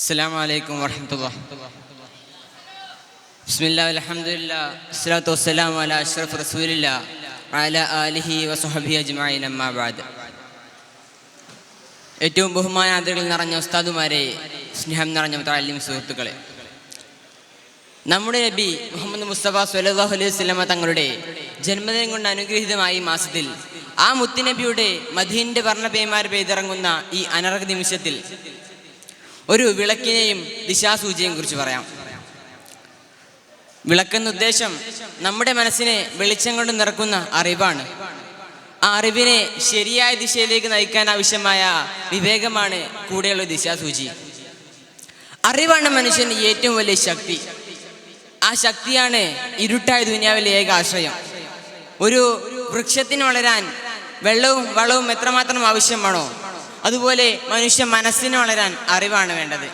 السلام عليكم ورحمة الله بسم الله الحمد لله الصلاة والسلام على أشرف رسول الله وعلى آله وصحبه أجمعين أما بعد ഏറ്റവും ബഹുമാനാദരകൾ നിറഞ്ഞ ഉസ്താദുമാരെ സ്നേഹം നിറഞ്ഞ താല്യം സുഹൃത്തുക്കളെ നമ്മുടെ നബി മുഹമ്മദ് മുസ്തഫ സ്വല്ലല്ലാഹു അലൈഹി വസല്ലമ തങ്ങളുടെ ജന്മദിനം കൊണ്ട് അനുഗ്രഹീതമായ ഈ മാസത്തിൽ ആ മുത്തുനബിയുടെ മദീന്റെ വർണ്ണപേമാർ പെയ്തിറങ്ങുന്ന ഈ അനർഘ നിമിഷത്തിൽ ഒരു വിളക്കിനെയും ദിശാസൂചിയെയും കുറിച്ച് പറയാം. വിളക്കെന്ന ഉദ്ദേശം നമ്മുടെ മനസ്സിനെ വെളിച്ചം കൊണ്ട് നിറക്കുന്ന അറിവാണ്. ആ അറിവിനെ ശരിയായ ദിശയിലേക്ക് നയിക്കാൻ ആവശ്യമായ വിവേകമാണ് കൂടെയുള്ള ദിശാസൂചി. അറിവാണ് മനുഷ്യന്റെ ഏറ്റവും വലിയ ശക്തി. ആ ശക്തിയാണ് ഇരുട്ടായ ദുനിയാവിലെ ഏക ആശ്രയം. ഒരു വൃക്ഷത്തിന് വളരാൻ വെള്ളവും വളവും എത്രമാത്രം ആവശ്യമാണോ അതുപോലെ മനുഷ്യ മനസ്സിന് വളരാൻ അറിവാണ് വേണ്ടത്.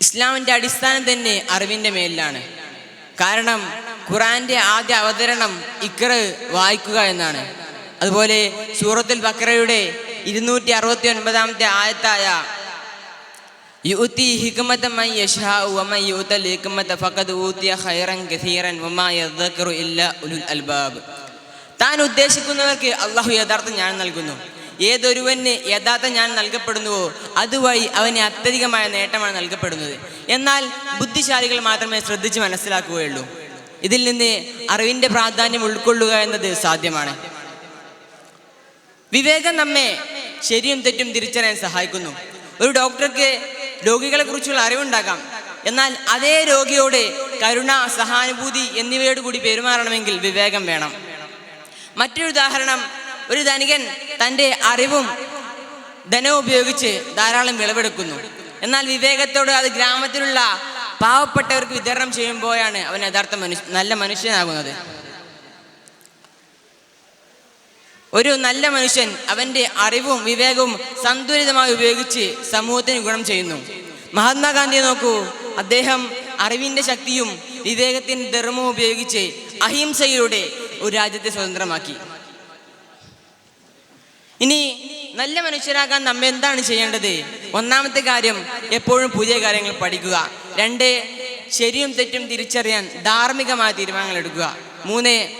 ഇസ്ലാമിന്റെ അടിസ്ഥാനം തന്നെ അറിവിന്റെ മേലിലാണ്. കാരണം ഖുറാന്റെ ആദ്യ അവതരണം ഇക്ര വായിക്കുക എന്നാണ്. അതുപോലെ സൂറത്തുൽ ബക്രയുടെ ഇരുന്നൂറ്റി അറുപത്തി ഒൻപതാമത്തെ ആയത്തായ യുത്തി ഹിക്മത മൻ യശാഉ വമൻ ഹിക്മത ഫഖദ് ഊതിയ ഖൈറൻ കസീറൻ വമാ ഇല്ല ഉലുൽ അൽബാബ്. താൻ ഉദ്ദേശിക്കുന്നവർക്ക് അള്ളാഹു യഥാർത്ഥം ഞാൻ നൽകുന്നു. ഏതൊരുവന് യഥാർത്ഥം ഞാൻ നൽകപ്പെടുന്നുവോ അതുവഴി അവന് അത്യധികമായ നേട്ടമാണ് നൽകപ്പെടുന്നത്. എന്നാൽ ബുദ്ധിശാലികൾ മാത്രമേ ശ്രദ്ധിച്ച് മനസ്സിലാക്കുകയുള്ളൂ. ഇതിൽ നിന്ന് അറിവിന്റെ പ്രാധാന്യം ഉൾക്കൊള്ളുക എന്നത് സാധ്യമാണ്. വിവേകം നമ്മെ ശരിയും തെറ്റും തിരിച്ചറിയാൻ സഹായിക്കുന്നു. ഒരു ഡോക്ടർക്ക് രോഗികളെ കുറിച്ചുള്ള അറിവുണ്ടാകാം. എന്നാൽ അതേ രോഗിയോട് കരുണ സഹാനുഭൂതി എന്നിവയോട് കൂടി പെരുമാറണമെങ്കിൽ വിവേകം വേണം. മറ്റൊരു ഉദാഹരണം ഒരു ധനികൻ തന്റെ അറിവും ധനവും ഉപയോഗിച്ച് ധാരാളം വിളവെടുക്കുന്നു. എന്നാൽ വിവേകത്തോട് അത് ഗ്രാമത്തിലുള്ള പാവപ്പെട്ടവർക്ക് വിതരണം ചെയ്യുമ്പോഴാണ് അവൻ യഥാർത്ഥ മനുഷ്യ നല്ല മനുഷ്യനാകുന്നത്. ഒരു നല്ല മനുഷ്യൻ അവന്റെ അറിവും വിവേകവും സന്തുലിതമായി ഉപയോഗിച്ച് സമൂഹത്തിന് ഗുണം ചെയ്യുന്നു. മഹാത്മാഗാന്ധിയെ നോക്കൂ. അദ്ദേഹം അറിവിന്റെ ശക്തിയും വിവേകത്തിന്റെ ധർമ്മവും ഉപയോഗിച്ച് അഹിംസയിലൂടെ ഒരു രാജ്യത്തെ സ്വതന്ത്രമാക്കി. ഇനി നല്ല മനുഷ്യരാകാൻ നമ്മൾ എന്താണ് ചെയ്യേണ്ടത്? ഒന്നാമത്തെ കാര്യം എപ്പോഴും പുതിയ കാര്യങ്ങൾ പഠിക്കുക. രണ്ട് ശരിയും തെറ്റും തിരിച്ചറിയാൻ ധാർമ്മികമായ തീരുമാനങ്ങൾ എടുക്കുക. മൂന്ന്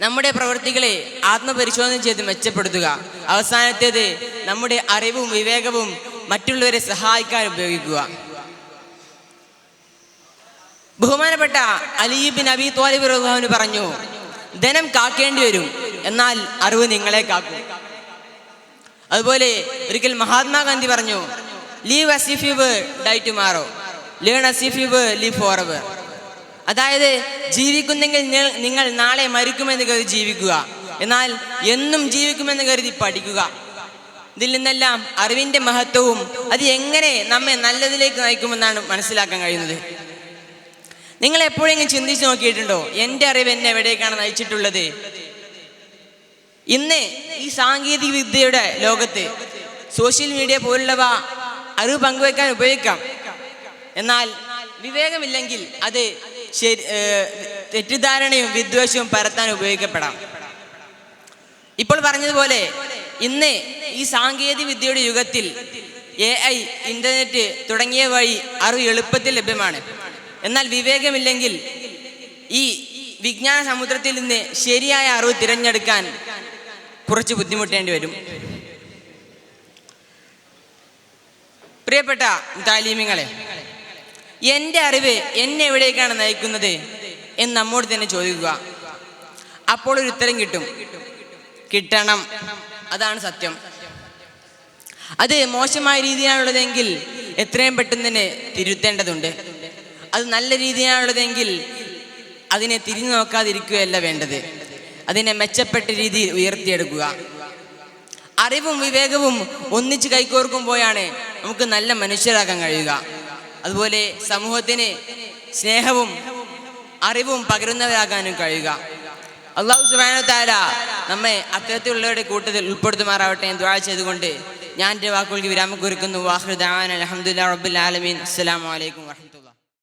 നമ്മുടെ പ്രവൃത്തികളെ ആത്മപരിശോധന ചെയ്ത് മെച്ചപ്പെടുത്തുക. അവസാനത്തേത് നമ്മുടെ അറിവും വിവേകവും മറ്റുള്ളവരെ സഹായിക്കാൻ ഉപയോഗിക്കുക. ബഹുമാനപ്പെട്ട അലീബിൻ അബി തോലിബ് റഹ്മാൻ പറഞ്ഞു ധനം കാക്കേണ്ടി വരും. എന്നാൽ അറിവ് നിങ്ങളെ കാക്കും. അതുപോലെ ഒരിക്കൽ മഹാത്മാഗാന്ധി പറഞ്ഞു live as if you die tomorrow learn as if you live forever അതായത് ജീവിക്കുന്നെങ്കിൽ നിങ്ങൾ നാളെ മരിക്കുമെന്ന് കരുതി ജീവിക്കുക. എന്നാൽ എന്നും ജീവിക്കുമെന്ന് കരുതി പഠിക്കുക. ഇതിൽ നിന്നെല്ലാം അറിവിന്റെ മഹത്വവും അത് എങ്ങനെ നമ്മെ നല്ലതിലേക്ക് നയിക്കുമെന്നാണ് മനസ്സിലാക്കാൻ കഴിയുന്നത്. നിങ്ങൾ എപ്പോഴെങ്കിലും ചിന്തിച്ച് നോക്കിയിട്ടുണ്ടോ? എന്റെ അറിവ് എന്നെ എവിടേക്കാണ് നയിച്ചിട്ടുള്ളത്? ഇന്ന് ഈ സാങ്കേതിക വിദ്യയുടെ ലോകത്ത് സോഷ്യൽ മീഡിയ പോലുള്ളവ അറിവ് പങ്കുവെക്കാൻ ഉപയോഗിക്കാം. എന്നാൽ വിവേകമില്ലെങ്കിൽ അത് ശരി തെറ്റിദ്ധാരണയും വിദ്വേഷവും പരത്താൻ ഉപയോഗിക്കപ്പെടാം. ഇപ്പോൾ പറഞ്ഞതുപോലെ ഇന്ന് ഈ സാങ്കേതിക വിദ്യയുടെ യുഗത്തിൽ എ ഐ ഇന്റർനെറ്റ് തുടങ്ങിയ വഴി അറിവ് എളുപ്പത്തിൽ ലഭ്യമാണ്. എന്നാൽ വിവേകമില്ലെങ്കിൽ ഈ വിജ്ഞാന സമുദ്രത്തിൽ നിന്ന് ശരിയായ അറിവ് തിരഞ്ഞെടുക്കാൻ കുറച്ച് ബുദ്ധിമുട്ടേണ്ടി വരും. പ്രിയപ്പെട്ട താലീമിങ്ങളെ എന്റെ അറിവ് എന്നെ എവിടേക്കാണ് നയിക്കുന്നത് എന്ന് നമ്മോട് തന്നെ ചോദിക്കുക. അപ്പോൾ ഒരു ഉത്തരം കിട്ടും. കിട്ടണം. അതാണ് സത്യം. അത് മോശമായ രീതിയാണുള്ളതെങ്കിൽ എത്രയും പെട്ടെന്ന് തന്നെ തിരുത്തേണ്ടതുണ്ട്. അത് നല്ല രീതിയാണുള്ളതെങ്കിൽ അതിനെ തിരിഞ്ഞു നോക്കാതിരിക്കുകയല്ല വേണ്ടത്. അതിനെ മെച്ചപ്പെട്ട രീതിയിൽ ഉയർത്തിയെടുക്കുക. അറിവും വിവേകവും ഒന്നിച്ച് കൈകോർക്കുമ്പോഴാണ് നമുക്ക് നല്ല മനുഷ്യരാകാൻ കഴിയുക. അതുപോലെ സമൂഹത്തിന് സ്നേഹവും അറിവും പകരുന്നവരാകാനും കഴിയുക. അള്ളാഹു സുബാന താല നമ്മെ അത്തരത്തിലുള്ളവരുടെ കൂട്ടത്തിൽ ഉൾപ്പെടുത്തുമാറാവട്ടെ എന്ന് ദ്വാ ചെയ്തുകൊണ്ട് ഞാൻ എന്റെ വാക്കുകൾക്ക് വിരാമം കുറിക്കുന്നു. വാഹൃദാൻ അലഹമുല്ലാ റബ്ബുൽ ആലമീൻ. അലൈക്കും വാഹമത്തുള്ള